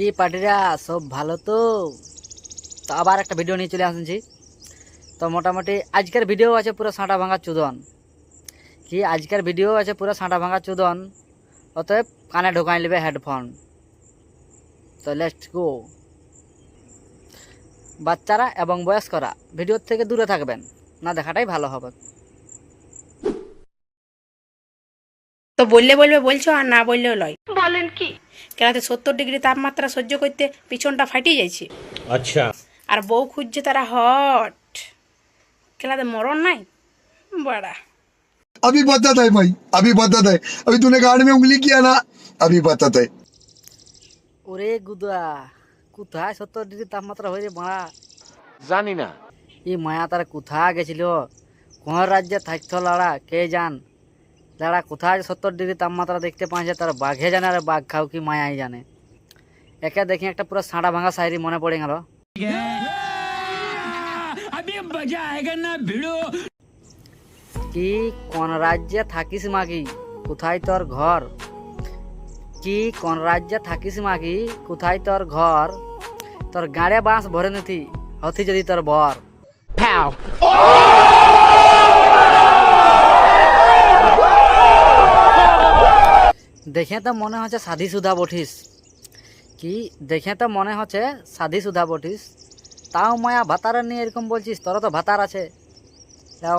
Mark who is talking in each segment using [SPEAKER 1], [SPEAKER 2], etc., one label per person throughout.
[SPEAKER 1] কি পার্টিরা? সব ভালো তো? তো আবার একটা ভিডিও নিয়ে চলে আসছি। তো মোটামুটি আজকের ভিডিও আছে পুরো সাঁটা ভাঙা চুদন। কি আজকের ভিডিও আছে পুরো সাঁটা ভাঙা চুদন? অতএব কানে ঢোকাই নেবে হেডফোন তো লেটস গো বাচ্চারা এবং বয়স্করা ভিডিওর থেকে দূরে থাকবেন। না দেখাটাই ভালো হবে।
[SPEAKER 2] তো বললে বলবে বলছো আর না বললেও লয় বলেন কি? কেনাতে সত্তর ডিগ্রি তাপমাত্রা সহ্য করতে পিছনটা ফাটিয়ে যাচ্ছে
[SPEAKER 3] अच्छा
[SPEAKER 2] আর বউ খুঁজছে তারা হট কেনাতে মরণ নাই বড়া
[SPEAKER 4] अभी बताता है भाई अभी बताता है अभी तूने गाड़ी में उंगली किया ना अभी बताता है
[SPEAKER 1] ওরে গুদা কোথায় সত্তর ডিগ্রি তাপমাত্রা হয়ে রে বাড়া
[SPEAKER 3] জানি না
[SPEAKER 1] এই মায়া তারা কোথায় গেছিল কোন রাজ্যে থাকতো লাড়া কে জান লাড়া কোথায় সত্তর ডিগ্রি তাপমাত্রা দেখতে পাচ্ছে তার বাঘে জানে আর বাঘ খাও কি মায়াই জানে। একে দেখি একটা পুরো সাঁড়া ভাঙা শায়রি মনে পড়ে গেল। কি কোন রাজ্যে থাকিস মাগি কোথায় তোর ঘর? কি কোন রাজ্যে থাকিস মাগি কোথায় তোর ঘর? তোর গাড়ে বাঁশ ভরে নিতি হতি যদি তোর বর। দেখে তো মনে হচ্ছে সাধি সুধা বঠিস। কি? দেখে তো মনে হচ্ছে সাধি সুধা বঠিস। তাও মায়া ভাতারের নিয়ে এরকম বলছিস? তোর তো ভাতার আছে।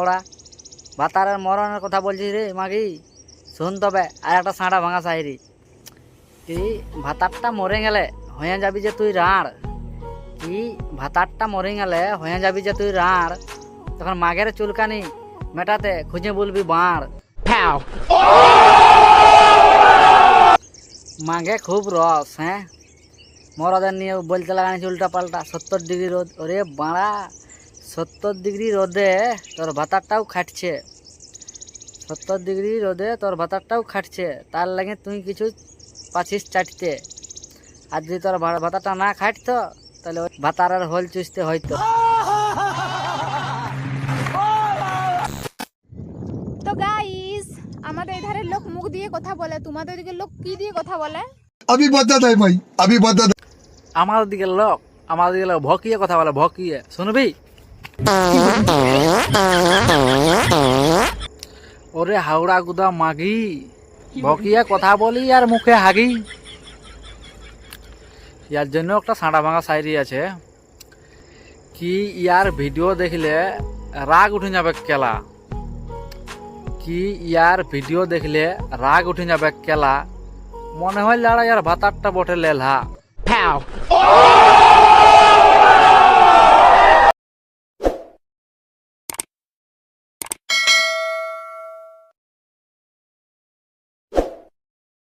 [SPEAKER 1] ওরা ভাতারের মরণের কথা বলছিস রে মাগি। শুন তবে, আর একটা সাঁড়া ভাঙা সাইরি কি? ভাতারটা মরে গেলে হয়ে যাবি যে তুই রাঁড়। কি? ভাতারটা মরে গেলে হয়ে যাবি যে তুই রাঁড়। তখন মাগের চুলকানি মেটাতে খুঁজে বলবি বাঁড়। মাঘে খুব রস হ্যাঁ? মরদের নিয়ে বলতে লাগানিস উল্টা পাল্টা সত্তর ডিগ্রি রোদ। ওরে বাড়া, সত্তর ডিগ্রি রোদে তোর ভাতারটাও খাটছে। সত্তর ডিগ্রি রোদে তোর ভাতারটাও খাটছে। তার লাগে তুই কিছু পাছিস চাটতে। আর যদি তোর ভাতাটা না খাটতো, তাহলে ওই ভাতারের হোল চুষতে হয়তো
[SPEAKER 5] আমাদের এধারের লোক মুখ দিয়ে কথা বলে তোমাদের দিকে লোক কি দিয়ে কথা বলে?
[SPEAKER 4] আমি বাদ্দা দেয় ভাই আমি বাদ্দা
[SPEAKER 1] আমাদের দিকে লোক আমাদের দিকে লোক ভকিয়ে কথা বলে ভকিয়ে। শুনবি? ওরে হাওড়া গুদা মাগি ভকিয়া কথা বলি আর মুখে হাগি। ইয়ার জন্য একটা সাঁটা ভাঙা সাইরি আছে। কি ইয়ার ভিডিও দেখলে রাগ উঠে যাবে কেলা? কি ইয়ার ভিডিও দেখলে রাগ উঠে যাবে কেলা? মনে হয় লাড়া ইয়ার ভাতারটা বটে লেলহা।